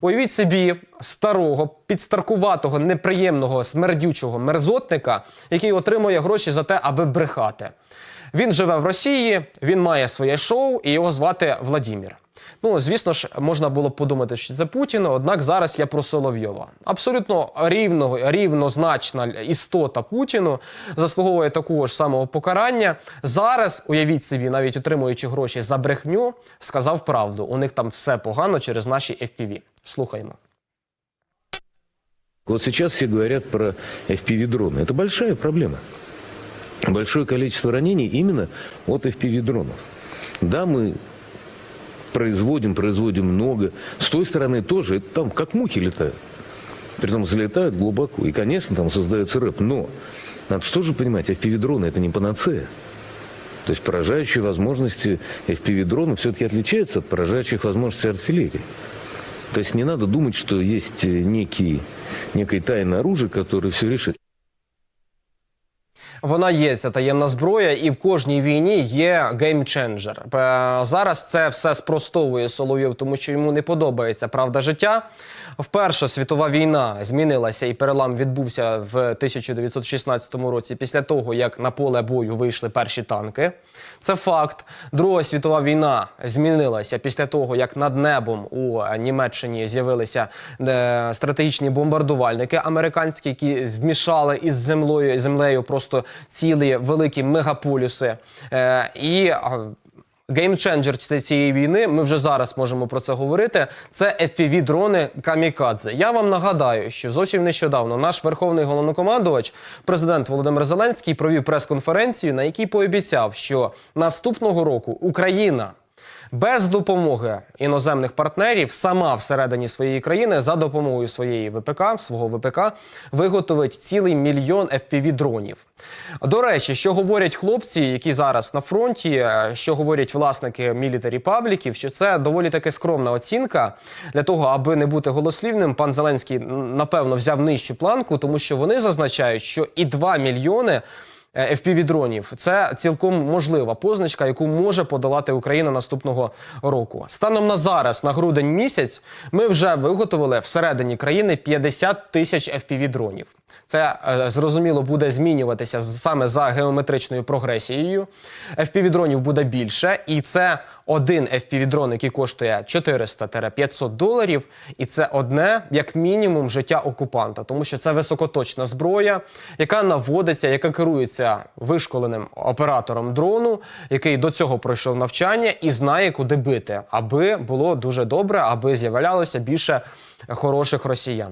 Уявіть собі старого, підстаркуватого, неприємного, смердючого мерзотника, який отримує гроші за те, аби брехати. Він живе в Росії, він має своє шоу, і його звати Владімір. Ну, звісно ж, можна було б подумати, що це Путін, однак зараз я про Соловйова. Абсолютно рівно, рівнозначна істота Путіну заслуговує такого ж самого покарання. Зараз, уявіть собі, навіть отримуючи гроші за брехню, сказав правду. У них там все погано через наші FPV. Слухаємо. Вот сейчас все говорят про FPV-дроны. Это большая проблема. Большое количество ранений именно от FPV-дронов. Да, мы производим, производим много. С той стороны тоже, там как мухи летают. Притом залетают глубоко. И, конечно, там создается рэп. Но надо же понимать, FPV-дроны это не панацея. То есть поражающие возможности FPV-дронов все-таки отличаются от поражающих возможностей артиллерии. То есть не надо думать, что есть э, некий, некое тайное оружие, которое все решит. Вона є ця таємна зброя, і в кожній війні є геймченджер. Е, Зараз це все спростовує Соловйов, тому що йому не подобається правда життя. Вперше світова війна змінилася і перелам відбувся в 1916 році після того, як на поле бою вийшли перші танки. Це факт. Друга світова війна змінилася після того, як над небом у Німеччині з'явилися е, стратегічні бомбардувальники американські, які змішали із землею землею просто цілі великі мегаполіси Е, і Геймченджер цієї війни, ми вже зараз можемо про це говорити. Це fpv дрони Камікадзе. Я вам нагадаю, що зовсім нещодавно наш верховний головнокомандувач, президент Володимир Зеленський, провів прес-конференцію, на якій пообіцяв, що наступного року Україна без допомоги іноземних партнерів сама всередині своєї країни за допомогою своєї ВПК, свого ВПК, виготовить цілий мільйон fpv дронів. До речі, що говорять хлопці, які зараз на фронті, е, що говорять власники мілітарі пабліків, що це доволі таки скромна оцінка для того, аби не бути голослівним. Пан Зеленський напевно взяв нижчу планку, тому що вони зазначають, що і 2 мільйони. Е, FPV-дронів. Це цілком можлива позначка, яку може подолати Україна наступного року. Станом на зараз, на грудень місяць, ми вже виготовили всередині країни 50 тисяч FPV-дронів. Це е, зрозуміло буде змінюватися саме за геометричною прогресією. FPV-дронів буде більше, і це один FPV-дрон, який коштує 400-500 доларів. І це одне, як мінімум, життя окупанта, тому що це високоточна зброя, яка наводиться, яка керується вишколеним оператором дрону, який до цього пройшов навчання і знає, куди бити, аби було дуже добре, аби з'являлося більше хороших росіян.